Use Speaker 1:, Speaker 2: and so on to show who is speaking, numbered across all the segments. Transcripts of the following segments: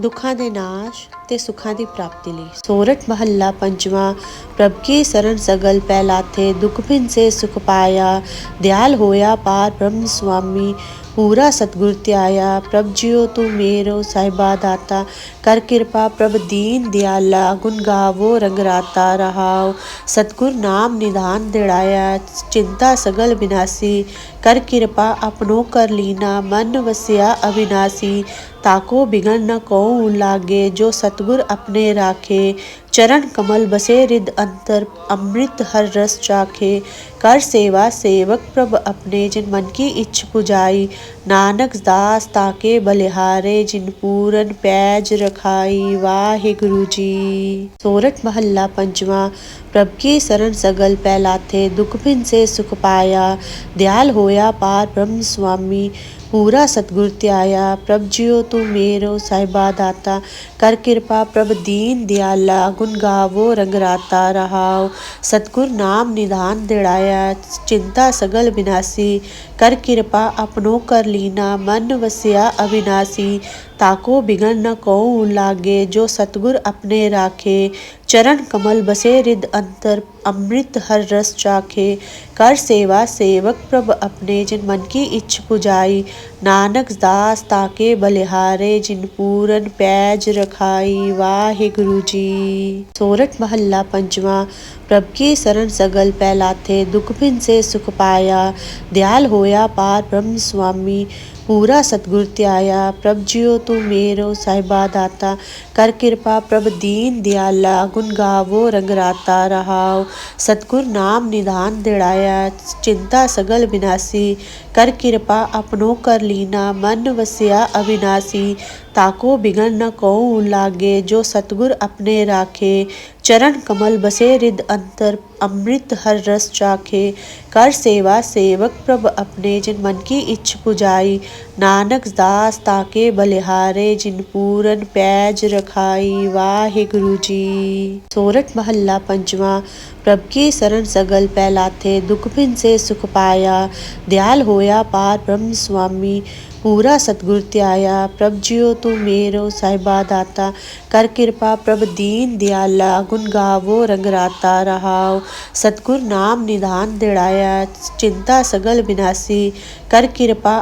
Speaker 1: ਦੁੱਖਾਂ ਦੇ ਨਾਸ਼ ਤੇ ਸੁੱਖਾਂ ਦੀ ਪ੍ਰਾਪਤੀ ਲਈ। ਸੋਰਠ ਮਹੱਲਾ ਪੰਜਵਾਂ ਪ੍ਰਭ ਕੀ ਸਰਨ ਸਗਲ ਪਹਿਲਾਥੇ ਦੁਖ ਬਿਨ ਸੇ ਸੁਖ ਪਾਇਆ, ਦਿਆਲ ਹੋਇਆ ਪਾਰ ਬ੍ਰਹਮ ਸੁਆਮੀ पूरा सतगुरु त्याया। प्रभ जियो तू मेरो साहिबा दाता। कर कृपा प्रभ दीन दयाला। गुण गावो, रंग राता रहाओ। सतगुर नाम निधान दिड़ाया। चिंता सगल विनाशी। कर कृपा अपनो कर लीना। मन वसिया अविनाशी। ताको बिगड़ न कौ लागे। जो सतगुर अपने राखे। चरण कमल बसे रिद अंतर, अमृत हर रस चाखे। कर सेवा सेवक प्रभ अपने, जिन मन की इच्छ पुजाई नानक दास ताके बलिहारे, जिन पूरन पैज रखाई। वाहे गुरु जी सोरठ महल्ला पंचवा, प्रभ की शरण सगल पहलाते दुख भिन से सुख पाया। दयाल होया पार ब्रह्म स्वामी। ਪੂਰਾ ਸਤਗੁਰ ਧਿਆਇਆ, ਪ੍ਰਭ ਜਿਉ ਤੂੰ ਮੇਰੋ ਸਾਹਿਬਾ ਦਾਤਾ, ਕਰ ਕਿਰਪਾ ਪ੍ਰਭ ਦੀਨ ਦਿਆਲਾ, ਗੁਣ ਗਾਵੋ ਰੰਗ ਰਾਤਾ ਰਹਾਉ, ਸਤਗੁਰ ਨਾਮ ਨਿਧਾਨ ਦਿੜਾਇਆ, ਚਿੰਤਾ ਸਗਲ ਬਿਨਾਸੀ, ਕਰ ਕਿਰਪਾ ਆਪਣੋ ਕਰ ਲੀਨਾ, ਮਨ ਵਸਿਆ ਅਵਿਨਾਸੀ ताको बिगन न कोऊं लागे, जो सतगुर अपने राखे। चरण कमल बसे रिद अंतर, अमृत हर रस चाखे। कर सेवा सेवक प्रभ अपने, जिन मन की इच्छ पुजाई नानक दास ताके बलिहारे, जिन पूरन पैज रखाई। वाहे गुरु जी। सोरठ महल्ला पंचवा, प्रभ की शरण सगल पहलाते दुख भिन से सुख पाया। दयाल होया पार ब्रह्म स्वामी। पूरा सतगुर त्याया। प्रभ जियो तू मेरो, साहिबा दाता। कर कृपा प्रभ दीन दयाला। गुन गावो, रंग राता रहाओ। सतगुर नाम निधान दिड़ाया। चिंता सगल विनाशी। कर कृपा अपनो कर लीना। मन वसिया अविनाशी। ताको बिगड़ न कौ लागे। जो सतगुर अपने राखे। चरण कमल बसे रिद अंतर। अमृत हर रस चाखे। कर सेवा सेवक प्रभ अपने जिन मन की इच्छ पुजाई ਦਾਸ ਤਾਕੇ ਬਲਿਹਾਰੇ ਜਿਨ ਪੂਰਨ ਪੈਜ ਰਖਾਈ ਵਾਹਿਗੁਰੂ ਜੀ ਸੋਰਠ ਮਹੱਲਾ ਪੰਜਵਾਂ ਪ੍ਰਭ ਕੀ ਸਰਨ ਸਗਲ ਪਹਿਲਾਥੇ ਦੁਖ ਬਿਨ ਸੇ ਸੁਖ ਪਾਇਆ ਦਿਆਲ ਹੋਇਆ ਪਾਰ ਬ੍ਰਹਮ ਸੁਆਮੀ ਪੂਰਾ ਸਤਗੁਰ ਧਿਆਇਆ ਪ੍ਰਭ ਜਿਉ ਤੂੰ ਮੇਰੋ ਸਾਹਿਬਾ ਦਾਤਾ ਕਰ ਕਿਰਪਾ ਪ੍ਰਭ ਦੀਨ ਦਿਆਲਾ ਗੁਣ ਗਾਵੋ ਰੰਗ ਰਾਤਾ ਰਹਾਉ ਸਤਗੁਰ ਨਾਮ ਨਿਧਾਨ ਦਿੜਾਇਆ ਚਿੰਤਾ ਸਗਲ ਬਿਨਾਸੀ ਕਰ ਕਿਰਪਾ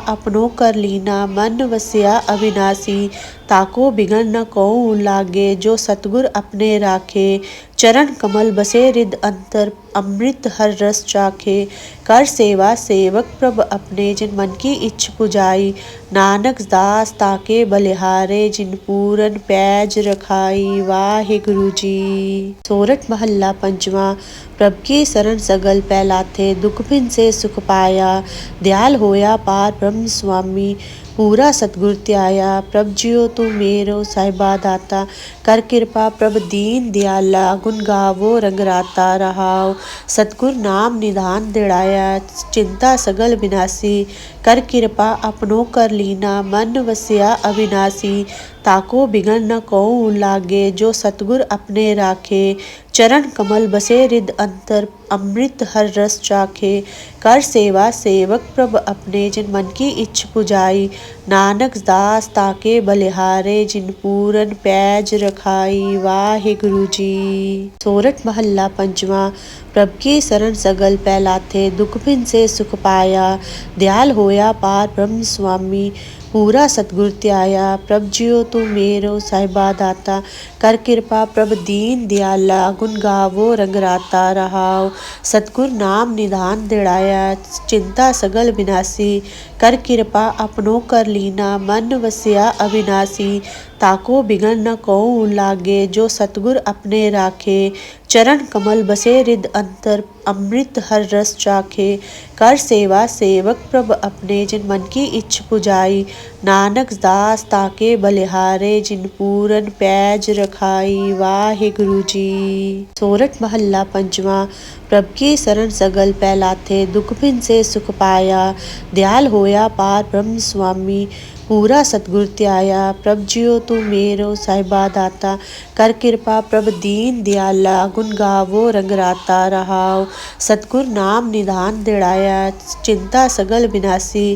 Speaker 1: લીના મન વસ્યા અવિનાશી ताको बिगन न कौ लागे, जो सतगुर अपने राखे। चरण कमल बसे रिद अंतर, अमृत हर रस चाखे। कर सेवा सेवक प्रभ अपने, जिन मन की इच्छ पुजाई नानक दास ताके बलिहारे, जिन पूरन पैज रखाई। वाहे गुरु जी। सोरठ महल्ला पंचवा, प्रभ की शरण सगल पहलाते दुख भिन से सुख पाया, दयाल होया पार ब्रह्म स्वामी। पूरा सतगुर त्याया। प्रभ जियो तू मेरो, साहिबा दाता। कर कृपा प्रभ दीन दयाला। गुण गावो, रंग राता रहाओ। सतगुर नाम निधान दिड़ाया। चिंता सगल विनाशी। कर कृपा अपनो कर लीना। मन वसिया अविनाशी। ताको बिगन न कौ लागे। जो सतगुर अपने राखे। चरण कमल बसे रिद अंतर, अमृत हर रस चाखे। कर सेवा सेवक प्रभ अपने, जिन मन की इच्छ पुजाई नानक दास ताके बलिहारे, जिन पूरन पैज रखाई। वाहे गुरु जी सोरठ महल्ला पंचवा प्रभ की शरण सगल पहलाते दुख भिन से सुख पाया। दयाल होया पार ब्रह्म स्वामी। ਪੂਰਾ ਸਤਗੁਰ ਧਿਆਇਆ, ਪ੍ਰਭ ਜਿਉ ਤੂੰ ਮੇਰੋ ਸਾਹਿਬਾ ਦਾਤਾ, ਕਰ ਕਿਰਪਾ ਪ੍ਰਭ ਦੀਨ ਦਿਆਲਾ, ਗੁਣ ਗਾਵੋ, ਰੰਗ ਰਾਤਾ ਰਹਾਉ ਸਤਗੁਰ ਨਾਮ ਨਿਧਾਨ ਦਿੜਾਇਆ, ਚਿੰਤਾ ਸਗਲ ਵਿਨਾਸੀ ਕਰ ਕਿਰਪਾ ਆਪਣੋ ਕਰ ਲੀਨਾ, ਮਨ ਵਸਿਆ ਅਵਿਨਾਸੀ। ताको बिगन न कौन लागे, जो सतगुर अपने राखे। चरण कमल बसे रिद अंतर, अमृत हर रस चाखे। कर सेवा सेवक प्रभ अपने, जिन मन की इच्छ पुजाई नानक दास ताके बलिहारे, जिन पूरन पैज रखाई। वाहे गुरु जी सोरठ महल्ला पंचवा, प्रभ की शरण सगल पहलाते दुख भिन से सुख पाया, दयाल होया पार ब्रह्म स्वामी। पूरा सतगुर त्याया। प्रभ जियो तू मेरो साहिबा दाता। कर कृपा प्रभ दीन दयाला। गुण गावो रंग राता रहाओ। सतगुर नाम निधान दिड़ाया। चिंता सगल विनाशी।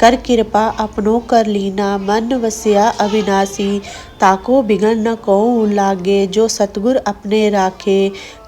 Speaker 1: कर कृपा अपनो कर लीना। मन वस्या अविनाशी। ताको बिगड़ न कौ लागे। जो सतगुर अपने राखे।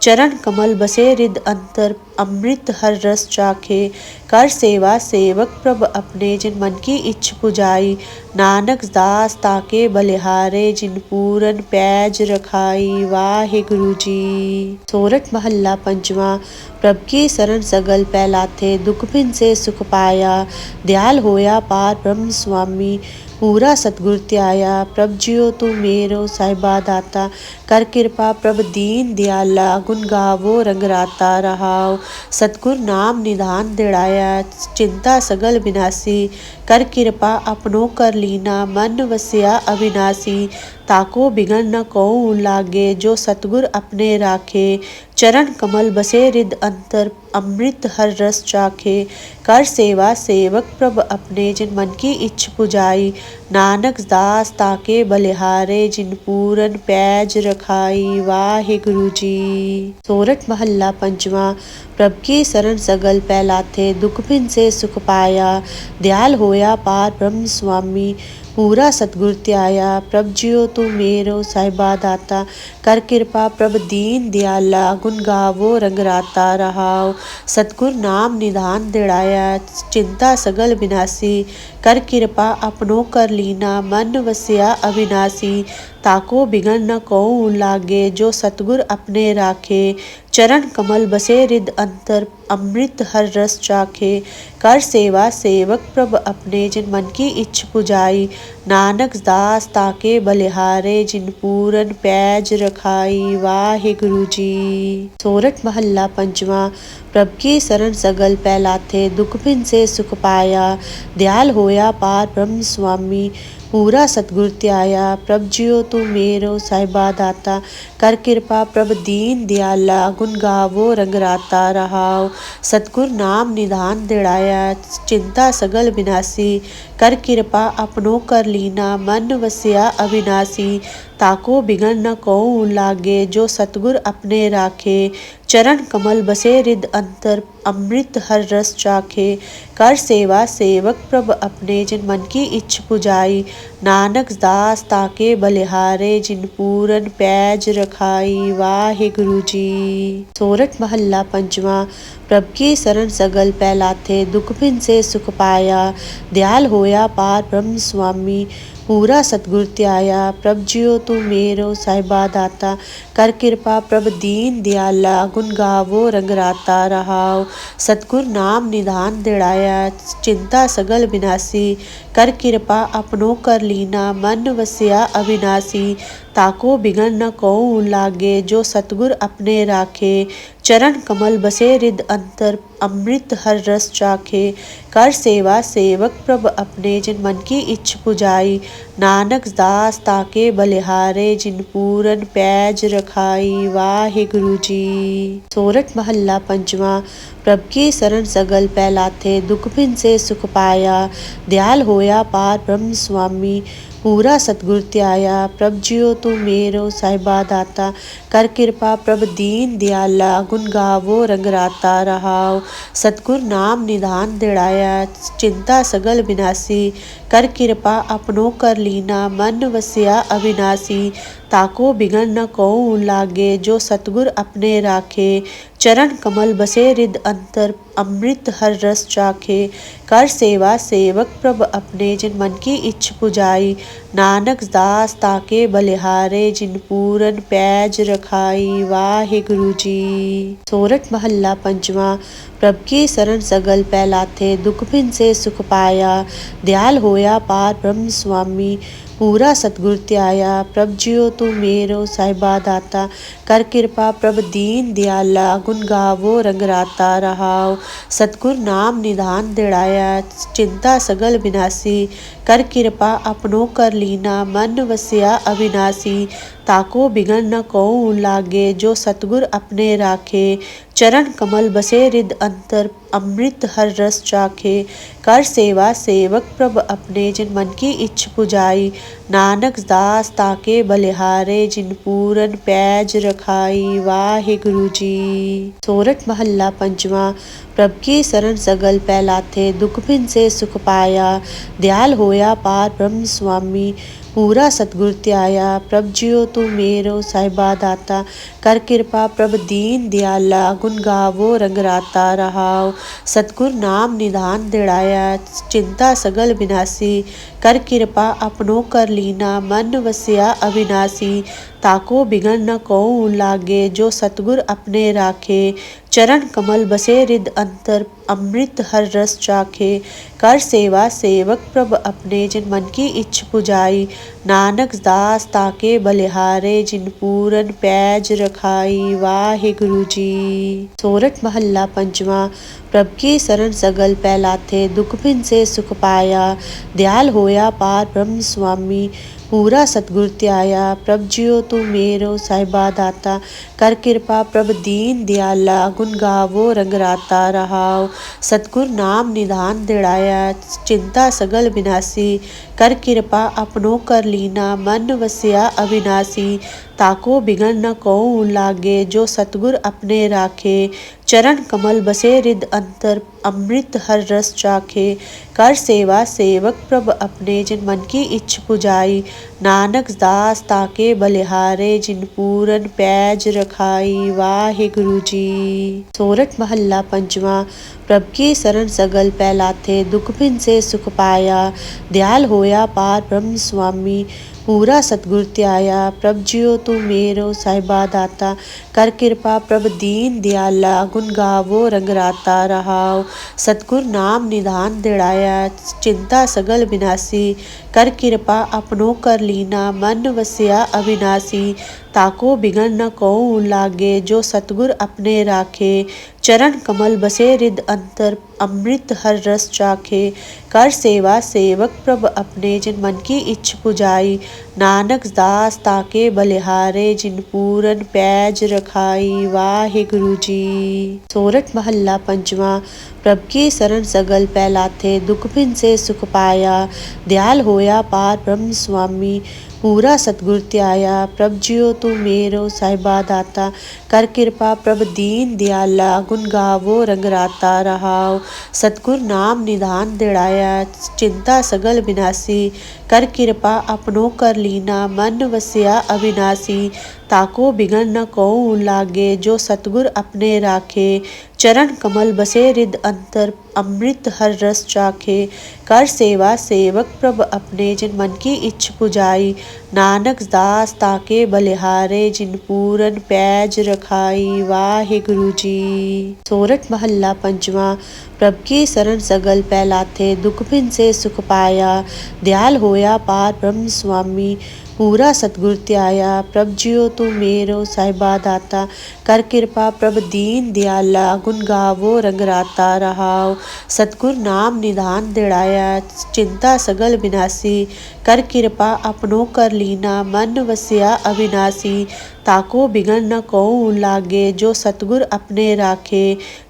Speaker 1: चरण कमल बसे रिद अंतर। अमृत हर रस चाखे। कर सेवा सेवक प्रभ अपने जिन मन की इच्छ पुजाई नानक दास ताके बलिहारे, जिन पूरन पैज रखाई। वाहे गुरु जी सोरठ महल्ला पंचवा, प्रभ की शरण सगल पैलाथे, दुख भिन से सुख पाया। दयाल होया पार ब्रह्म स्वामी। पूरा सतगुरु त्याया, प्रभ जियो तू मेरो, साहिबा दाता, कर कृपा प्रभ दीन दयाला, गुण गावो रंगराता रहाओ। सतगुर नाम निधान दिड़ाया, चिंता सगल विनाशी, कर कृपा अपनो कर लीना, मन वसिया अविनाशी, ताको बिगड़ न कौ लागे, जो सतगुर अपने राखे। चरण कमल बसे रिद अंतर, अमृत हर रस चाखे। कर सेवा सेवक प्रभ अपने, जिन मन की इच्छ पुजाई नानक दास ताके बलिहारे, जिन पूरन पैज रखाई। वाहे गुरु जी सोरठ महल्ला पंचवा, प्रभ की शरण सगल पैलाथे। दुख भिन से सुख पाया। दयाल होया पार ब्रह्म स्वामी। ਪੂਰਾ ਸਤਗੁਰ ਧਿਆਇਆ, ਪ੍ਰਭ ਜਿਉ ਤੂੰ ਮੇਰੋ ਸਾਹਿਬਾ ਦਾਤਾ, ਕਰ ਕਿਰਪਾ ਪ੍ਰਭ ਦੀਨ ਦਿਆਲਾ, ਗੁਣ ਗਾਵੋ, ਰੰਗ ਰਾਤਾ ਰਹਾਉ। ਸਤਗੁਰ ਨਾਮ ਨਿਧਾਨ ਦਿੜਾਇਆ, ਚਿੰਤਾ ਸਗਲ ਬਿਨਾਸੀ, ਕਰ ਕਿਰਪਾ ਆਪਣੋ ਕਰ ਲੀਨਾ, ਮਨ ਵਸਿਆ ਅਵਿਨਾਸ਼ੀ ताको बिगन न कौ लागे, जो सतगुर अपने राखे। चरण कमल बसे रिद अंतर, अमृत हर रस चाखे। कर सेवा सेवक प्रभ अपने, जिन मन की इच्छ पुजाई नानक दास ताके बलिहारे, जिन पूरन पैज रखाई, वाहे गुरु जी सोरठ महल्ला पंचवा प्रभ की शरण सगल पहलाते दुख भिन से सुख पाया। दयाल होया पार ब्रह्म स्वामी, पूरा सतगुर त्याया। प्रभ जियो तू मेरो साहिबा दाता, कर कृपा प्रभ दीन दयाला। गुन गावो रंग राता रहाओ, सतगुर नाम निधान दिड़ाया। चिंता सगल विनाशी कर कृपा अपनो कर લીના મન વસ્યા અવિનાશી ताको बिगन न कौ लागे, जो सतगुर अपने राखे। चरण कमल बसे रिद अंतर, अमृत हर रस चाखे। कर सेवा सेवक प्रभ अपने, जिन मन की इच्छ पुजाई नानक दास ताके बलिहारे, जिन पूरन पैज रखाई। वाहे गुरु जी। सोरठ महल्ला पंचवा प्रभ की शरण सगल पैलाथे। दुख भिन से सुख पाया, दयाल होया पार ब्रह्म स्वामी। पूरा सतगुरु त्याया। प्रभ जियो तू मेरो साहिबा दाता। कर कृपा प्रभ दीन दयाला। गुण गावो, रंग राता रहाओ। सतगुर नाम निधान दिड़ाया। चिंता सगल विनाशी। कर कृपा अपनो कर लीना। मन वसिया अविनाशी। ताको बिगन न कौ लागे, जो सतगुर अपने राखे। चरण कमल बसे रिद अंतर, अमृत हर रस चाखे। कर सेवा सेवक प्रभ अपने, जिन मन की इच्छ पुजाई नानक दास ताके बलिहारे, जिन पूरन पैज रखाई। वाहे गुरु जी सोरठ महल्ला पंचवा प्रभ की शरण सगल पहलाते दुख भिन से सुख पाया, दयाल होया पार ब्रह्म स्वामी। पूरा सतगुर त्याया। प्रभ जियो तू मेरो, साहिबा दाता। कर कृपा प्रभ दीन दयाला। गुण गावो, रंग राता रहाओ। सतगुर नाम निधान दिड़ाया। चिंता सगल विनाशी। कर कृपा अपनो कर लीना। मन वसिया अविनाशी। ताको बिगन न कौ लागे। जो सतगुर अपने राखे। चरण कमल बसे रिद अंतर। अमृत हर रस चाखे। कर सेवा सेवक प्रभ अपने। जिन मन की इच्छ पुजाई। नानक दास ताके बलिहारे, जिन पूरन पैज रखाई। वाहे गुरु जी सोरठ महल्ला पंचवा, प्रभ की शरण सगल पैलाथे, दुख भिन से सुख पाया। दयाल होया पूरा सतगुर त्याया, प्रभ जियो तू मेरो, साहिबा दाता, कर कृपा प्रभ दीन दयाला, गुण गावो, रंग राता रहाओ। सतगुर नाम निधान दिड़ाया, चिंता सगल विनाशी, कर कृपा अपनो कर लीना, मन वसिया अविनाशी। ताको बिगन न को लागे, जो सतगुर अपने राखे। चरण कमल बसे रिद अंतर, अमृत हर रस चाखे। कर सेवा सेवक प्रभ अपने, जिन मन की इच्छ पुजाई नानक दास ताके बलिहारे, जिन पूरन पैज रखाई। वाहे गुरु जी सोरठ महल्ला पंचवा प्रभ की शरण सगल फैलाथे दुख भिन से सुख पाया। दयाल होया पार ब्रह्म स्वामी पूरा सतगुरु त्याया। प्रभ जियो तू मेरो साहिबा दाता, कर कृपा प्रभ दीन दयाला। गुण गावो रंग राता रहाओ। सतगुर नाम निधान दिड़ाया। चिंता सगल विनाशी, कर कृपा अपनो कर लीना। मन वसिया अविनाशी। ताको बिगन न कौ लागे जो सतगुर अपने राखे चरण कमल बसे रिद अंतर अमृत हर रस चाखे। कर सेवा सेवक प्रभ अपने जिन मन की इच्छ पुजाई नानक दास ताके बलिहारे, जिन पूरन पैज रखाई। वाहे गुरु जी सोरठ महल्ला पंचवा, प्रभ की शरण सगल फैलाते दुख भिन से सुख पाया। दयाल होया पार ब्रह्म स्वामी, पूरा सतगुरु त्याया। प्रभ जियो तू मेरो साहिबा दाता, कर कृपा प्रभ दीन दयाला। गुन गावो रंग राता रहाओ। ਸਤਗੁਰ ਨਾਮ ਨਿਦਾਨ ਦਿੜਾਇਆ, ਚਿੰਤਾ ਸਗਲ ਵਿਨਾਸੀ ਕਰ ਕਿਰਪਾ ਆਪਣੋ ਕਰ ਲੀਨਾ, ਮਨ ਵਸਿਆ ਅਵਿਨਾਸੀ। ताको बिगन न को लागे, जो सतगुर अपने राखे। चरण कमल बसे रिद अंतर, अमृत हर रस चाखे। कर सेवा सेवक प्रभ अपने, जिन मन की इच्छ पुजाई नानक दास ताके बलिहारे, जिन पूरन पैज रखाई। वाहे गुरु जी सोरठ महल्ला पंचवा प्रभ की शरण सगल पहलाते दुख भिन से सुख पाया, दयाल होया पार ब्रह्म स्वामी। पूरा सतगुरु त्याया। प्रभ जियो तू मेरो, साहिबा दाता। कर कृपा प्रभ दीन दयाला, गुण गावो, रंग राता रहाओ। सतगुर नाम निधान दिड़ाया, चिंता सगल विनाशी। कर कृपा अपनो कर लीना, मन वसिया अविनाशी। ताको बिगड़ न कौ लागे, जो सतगुर अपने राखे। चरण कमल बसे रिद अंतर, अमृत हर रस चाखे। कर सेवा सेवक प्रभ अपने, जिन मन की इच्छ पुजाई नानक दास ताके बलिहारे, जिन पूरन पैज रखाई। वाहे गुरु जी सोरठ महल्ला पंचवा प्रभ की शरण सगल पहलाते दुख भिन से सुख पाया। दयाल होया पार ब्रह्म स्वामी। ਪੂਰਾ ਸਤਗੁਰ ਧਿਆਇਆ, ਪ੍ਰਭ ਜਿਉ ਤੂੰ ਮੇਰੋ ਸਾਹਿਬਾ ਦਾਤਾ, ਕਰ ਕਿਰਪਾ ਪ੍ਰਭ ਦੀਨ ਦਿਆਲਾ, ਗੁਣ ਗਾਵੋ ਰੰਗ ਰਾਤਾ ਰਹਾਉ, ਸਤਗੁਰ ਨਾਮ ਨਿਧਾਨ ਦਿੜਾਇਆ, ਚਿੰਤਾ ਸਗਲ ਵਿਨਾਸੀ ਕਰ ਕਿਰਪਾ ਆਪਣੋ ਕਰ ਲੀਨਾ, ਮਨ ਵਸਿਆ ਅਵਿਨਾਸੀ ताको बिगन न कौ लागे, जो सतगुर अपने राखे। चरण कमल बसे रिद अंतर, अमृत हर रस चाखे। कर सेवा सेवक प्रभ अपने, जिन मन की इच्छ पुजाई नानक दास ताके बलिहारे, जिन पूरन पैज रखाई। वाहे गुरु जी। सोरठ महल्ला पंचवा, प्रभ की शरण सगल फैलाते दुख भिन से सुख पाया, दयाल होया पार ब्रह्म स्वामी। पूरा सतगुरु त्याया। प्रभ जियो तू मेरो साहिबा दाता। कर कृपा प्रभ दीन दयाला। गुण गावो, रंग राता रहाओ। सतगुर नाम निधान दिड़ाया। चिंता सगल विनाशी। कर कृपा अपनो कर लीना। मन वसिया अविनाशी। ताको बिगड़ न कौ लागे। जो सतगुर अपने राखे।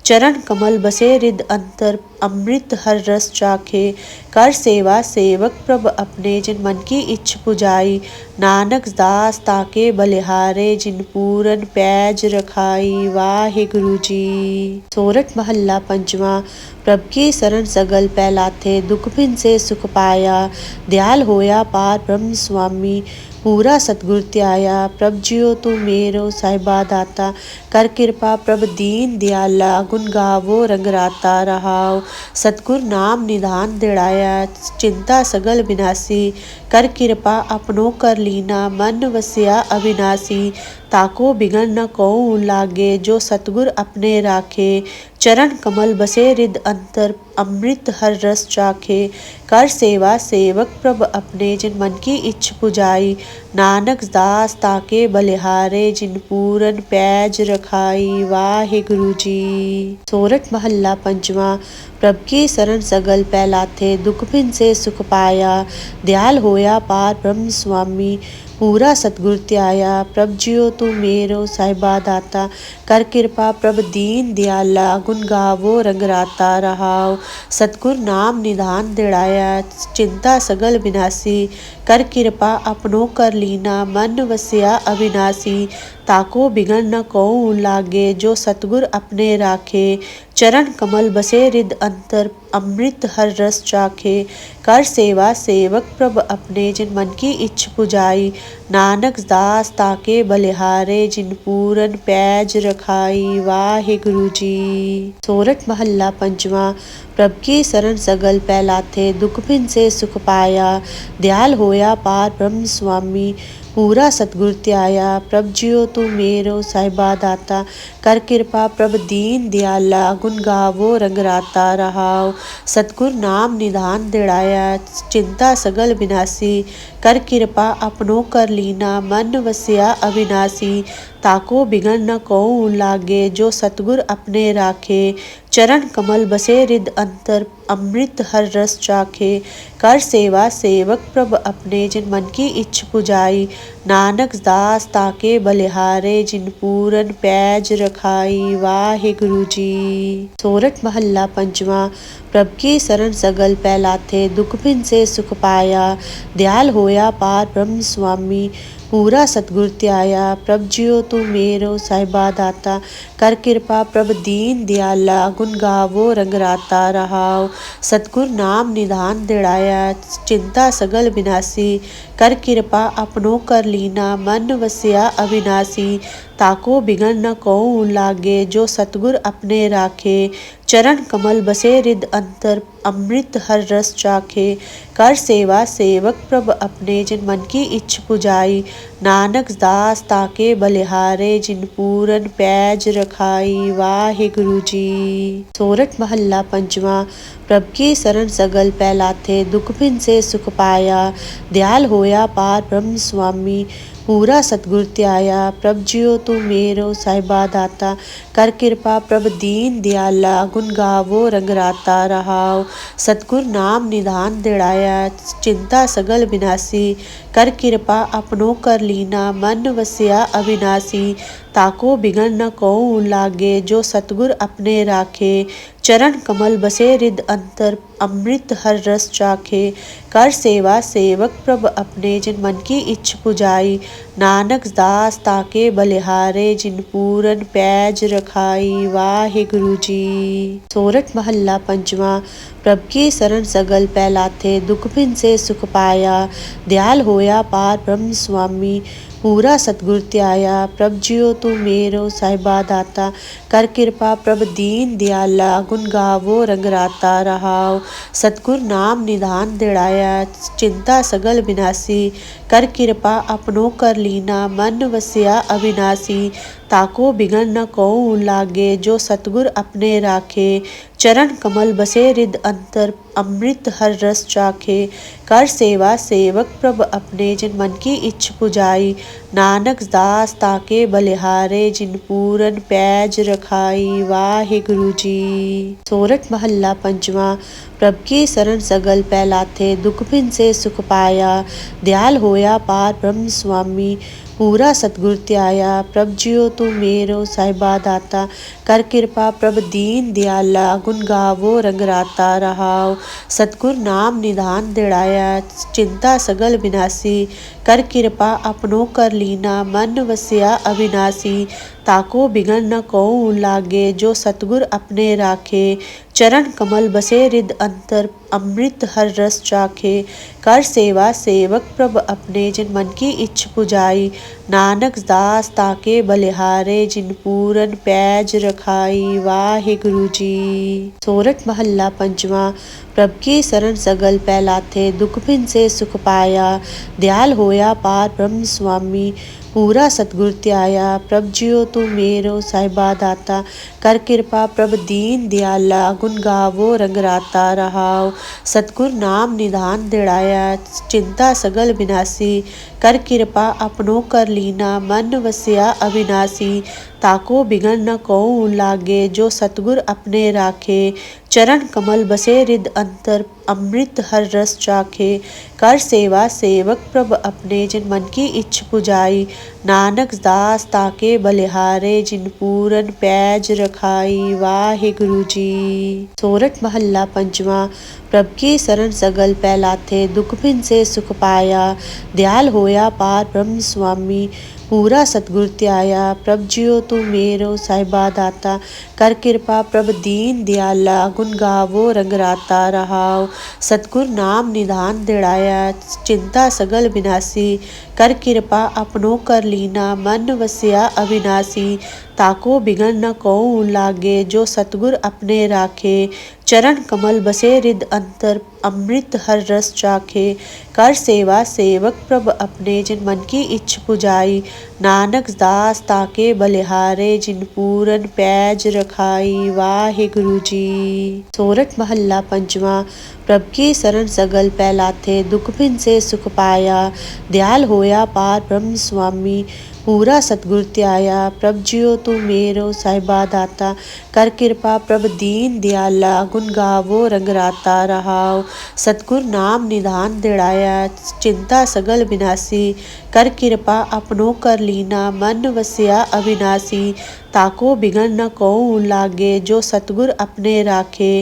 Speaker 1: चरण कमल बसे रिद अंतर, अमृत हर रस चाखे। कर सेवा सेवक प्रभ अपने, जिन मन की इच्छ पुजाई नानक दास ताके बलिहारे, जिन पूरन पैज रखाई। वाहे गुरु जी सोरठ महल्ला पंचवा प्रभ की शरण सगल पहलाते दुख भिन से सुख पाया। दयाल होया पार ब्रह्म स्वामी। पूरा सतगुर त्याया। प्रभ जियो तू मेरो, साहिबा दाता। कर कृपा प्रभ दीन दयाला। गुन गावो, रंग राता रहाओ। सतगुर नाम निधान दिड़ाया। चिंता सगल विनाशी। कर कृपा अपनो कर लीना। मन वसिया अविनाशी। ताको बिगन न कौ लागे। जो सतगुर अपने राखे। चरण कमल बसे रिद अंतर, अमृत हर रस चाखे। कर सेवा सेवक प्रभ अपने, जिन मन की इच्छ पुजाई नानक दास ताके बलिहारे, जिन पूरन पैज रखाई। वाहे गुरु जी सोरठ महल्ला पंचवा प्रभ की शरण सगल फैलाते दुख भिन से सुख पाया। दयाल होया पार ब्रह्म स्वामी। ਪੂਰਾ ਸਤਗੁਰ ਧਿਆਇਆ, ਪ੍ਰਭ ਜਿਉ ਤੂੰ ਮੇਰੋ ਸਾਹਿਬਾ ਦਾਤਾ, ਕਰ ਕਿਰਪਾ ਪ੍ਰਭ ਦੀਨ ਦਿਆਲਾ, ਗੁਣ ਗਾਵੋ, ਰੰਗ ਰਾਤਾ ਰਹਾਉ ਸਤਗੁਰ ਨਾਮ ਨਿਧਾਨ ਦਿੜਾਇਆ, ਚਿੰਤਾ ਸਗਲ ਵਿਨਾਸੀ ਕਰ ਕਿਰਪਾ ਆਪਣੋ ਕਰ ਲੀਨਾ, ਮਨ ਵਸਿਆ ਅਵਿਨਾਸੀ। ताको बिगन न कौ लागे, जो सतगुर अपने राखे। चरण कमल बसे रिद अंतर, अमृत हर रस चाखे। कर सेवा सेवक प्रभ अपने, जिन मन की इच्छ पुजाई नानक दास ताके बलिहारे, जिन पूरन पैज रखाई। वाहे गुरु जी सोरठ महल्ला पंचवा प्रभ की शरण सगल फैलाते दुख भिन से सुख पाया। दयाल होया पार ब्रह्म स्वामी, पूरा सतगुरु त्याया। प्रभ जियो तू मेरो साहिबा दाता, कर कृपा प्रभ दीन दयाला। गुण गावो, रंग राता रहाओ। सतगुर नाम निधान दिड़ाया, चिंता सगल विनाशी। कर कृपा अपनो कर लिया ਲੀਨਾ ਮਨ ਵਸਿਆ ਅਵਿਨਾਸੀ। ताको बिगन न कोऊं लागे, जो सतगुर अपने राखे। चरण कमल बसे रिद अंतर, अमृत हर रस चाखे। कर सेवा सेवक प्रभ अपने, जिन मन की इच्छ पुजाई नानक दास ताके बलिहारे, जिन पूरन पैज रखाई। वाहे गुरु जी सोरठ महल्ला पंचवा, प्रभ की शरण सगल पहलाते दुख भिन से सुख पाया, दयाल होया पार ब्रह्म स्वामी। ਪੂਰਾ ਸਤਗੁਰ ਧਿਆਇਆ, ਪ੍ਰਭ ਜਿਉ ਤੂੰ ਮੇਰੋ ਸਾਹਿਬਾ ਦਾਤਾ, ਕਰ ਕਿਰਪਾ ਪ੍ਰਭ ਦੀਨ ਦਿਆਲਾ, ਗੁਣ ਗਾਵੋ, ਰੰਗ ਰਾਤਾ ਰਹਾਉ। ਸਤਗੁਰ ਨਾਮ ਨਿਧਾਨ ਦਿੜਾਇਆ, ਚਿੰਤਾ ਸਗਲ ਵਿਨਾਸੀ ਕਰ ਕਿਰਪਾ ਆਪਣੋ ਕਰ ਲੀਨਾ, ਮਨ ਵਸਿਆ ਅਵਿਨਾਸੀ। ताको बिगन न को लागे, जो सतगुर अपने राखे। चरण कमल बसे रिद अंतर, अमृत हर रस चाखे। कर सेवा सेवक प्रभ अपने, जिन मन की इच्छ पुजाई नानक दास ताके बलिहारे, जिन पूरन पैज रखाई। वाहे गुरु जी सोरठ महल्ला पंचवा प्रभ की शरण सगल फैलाते दुख भिन से सुख पाया, दयाल होया पार ब्रह्म स्वामी। ਪੂਰਾ ਸਤਗੁਰ ਧਿਆਇਆ, ਪ੍ਰਭ ਜਿਉ ਤੂੰ ਮੇਰੋ ਸਾਹਿਬਾ ਦਾਤਾ, ਕਰ ਕਿਰਪਾ ਪ੍ਰਭ ਦੀਨ ਦਿਆਲਾ, ਗੁਣ ਗਾਵੋ ਰੰਗ ਰਾਤਾ ਰਹਾਉ, ਸਤਗੁਰ ਨਾਮ ਨਿਧਾਨ ਦਿੜਾਇਆ, ਚਿੰਤਾ ਸਗਲ ਵਿਨਾਸੀ ਕਰ ਕਿਰਪਾ ਆਪਣੋ ਕਰ ਲੀਨਾ, ਮਨ ਵਸਿਆ ਅਵਿਨਾਸੀ ताको बिगन न कोऊं लागे, जो सतगुर अपने राखे। चरण कमल बसे रिद अंतर, अमृत हर रस चाखे। कर सेवा सेवक प्रभ अपने, जिन मन की इच्छ पुजाई नानक दास ताके बलिहारे, जिन पूरन पैज रखाई। वाहे गुरु जी सोरठ महल्ला पंचवा प्रभ की शरण सगल पहलाते दुख भिन से सुख पाया, दयाल होया पार ब्रह्म स्वामी। ਪੂਰਾ ਸਤਗੁਰ ਧਿਆਇਆ, ਪ੍ਰਭ ਜਿਉ ਤੂੰ ਮੇਰੋ ਸਾਹਿਬਾ ਦਾਤਾ, ਕਰ ਕਿਰਪਾ ਪ੍ਰਭ ਦੀਨ ਦਿਆਲਾ, ਗੁਣ ਗਾਵੋ ਰੰਗ ਰਾਤਾ ਰਹਾਉ, ਸਤਗੁਰ ਨਾਮ ਨਿਧਾਨ ਦਿੜਾਇਆ, ਚਿੰਤਾ ਸਗਲ ਵਿਨਾਸੀ ਕਰ ਕਿਰਪਾ ਆਪਣੋ ਕਰ ਲੀਨਾ, ਮਨ ਵਸਿਆ ਅਵਿਨਾਸੀ ताको बिगन न कौ लागे, जो सतगुर अपने राखे। चरण कमल बसे रिद अंतर, अमृत हर रस चाखे। कर सेवा सेवक प्रभ अपने, जिन मन की इच्छ पुजाई नानक दास ताके बलिहारे, जिन पूरन पैज रखाई। वाहे गुरु जी सोरठ महल्ला पंचवा, प्रभ की शरण सगल पहलाते दुख भिन से सुख पाया। दयाल होया पार ब्रह्म स्वामी। पूरा सतगुरु त्याया। प्रभ जियो तू मेरो साहिबा दाता। कर कृपा प्रभ दीन दयाला। गुण गावो, रंग राता रहाओ। सतगुर नाम निधान दिड़ाया। चिंता सगल विनाशी। कर कृपा अपनो कर लीना। मन वसिया अविनाशी। ताको बिगन न को लागे, जो सतगुर अपने राखे। चरण कमल बसे रिद अंतर, अमृत हर रस चाखे। कर सेवा सेवक प्रभ अपने, जिन मन की इच्छ पुजाई नानक दास ताके बलिहारे, जिन पूरन पैज रखाई। वाहे गुरु जी सोरठ महल्ला पंचवा, प्रभ की शरण सगल पहलाते दुख भिन से सुख पाया, दयाल होया पार ब्रह्म स्वामी। पूरा सतगुर त्याया, प्रभ जियो तू मेरो, साहिबा दाता, कर कृपा प्रभ दीन दयाला, गुण गावो, रंग राता रहाओ। सतगुर नाम निधान दिड़ाया, चिंता सगल विनाशी, कर कृपा अपनो कर लीना, मन वस्या अविनाशी। ताको बिगन न कौ लागे, जो सतगुर अपने राखे। चरण कमल बसे रिद अंतर, अमृत हर रस चाखे। कर सेवा सेवक प्रभ अपने, जिन मन की इच्छ पुजाई। नानक दास ताके बलिहारे, जिन पूरन पैज रखाई। वाहे गुरु जी। सोरठ महल्ला पंचवा, प्रभ की शरण सगल पहलाते दुख भिन से सुख पाया। दयाल होया पार ब्रह्म स्वामी। पूरा सतगुरु त्याया, प्रभ जियो तू मेरो, साहिबा दाता, कर कृपा प्रभ दीन दयाला गुन गावो, रंग राता रहाओ। सतगुर नाम निधान दिड़ाया, चिंता सगल विनाशी, कर कृपा अपनो कर लीना, मन वसिया अविनाशी, ताको बिगड़ न कौ लागे, जो सतगुर अपने राखे। चरण कमल बसे रिद अंतर, अमृत हर रस चाखे। कर सेवा सेवक प्रभ अपने जिन मन की इच्छ पुजाई। नानक दास ताके बलिहारे, जिन पूरन पैज रखाई। वाहे गुरु जी। सोरठ महल्ला पंचवा प्रभ की शरण सगल फैलाते दुख भिन से सुख पाया। दयाल होया पार ब्रह्म स्वामी, पूरा सतगुर त्याया। प्रभ जियो तू मेरो साहिबा दाता, कर कृपा प्रभ दीन दयाला। गुण गावो, रंग राता रहाओ। सतगुर नाम निधान दिड़ाया, चिंता सगल विनाशी। कर कृपा अपनो कर लीना मन वस्या अविनाशी, ताको बिगन न कौ लागे, जो सतगुर अपने राखे।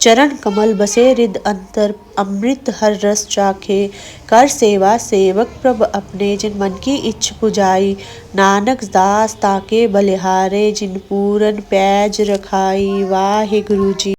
Speaker 1: चरण कमल बसे रिद अंतर, अमृत हर रस चाखे। कर सेवा सेवक प्रभ अपने, जिन मन की इच्छ पुजाई नानक दास ताके बलिहारे, जिन पूरन पैज रखाई। वाहे गुरु जी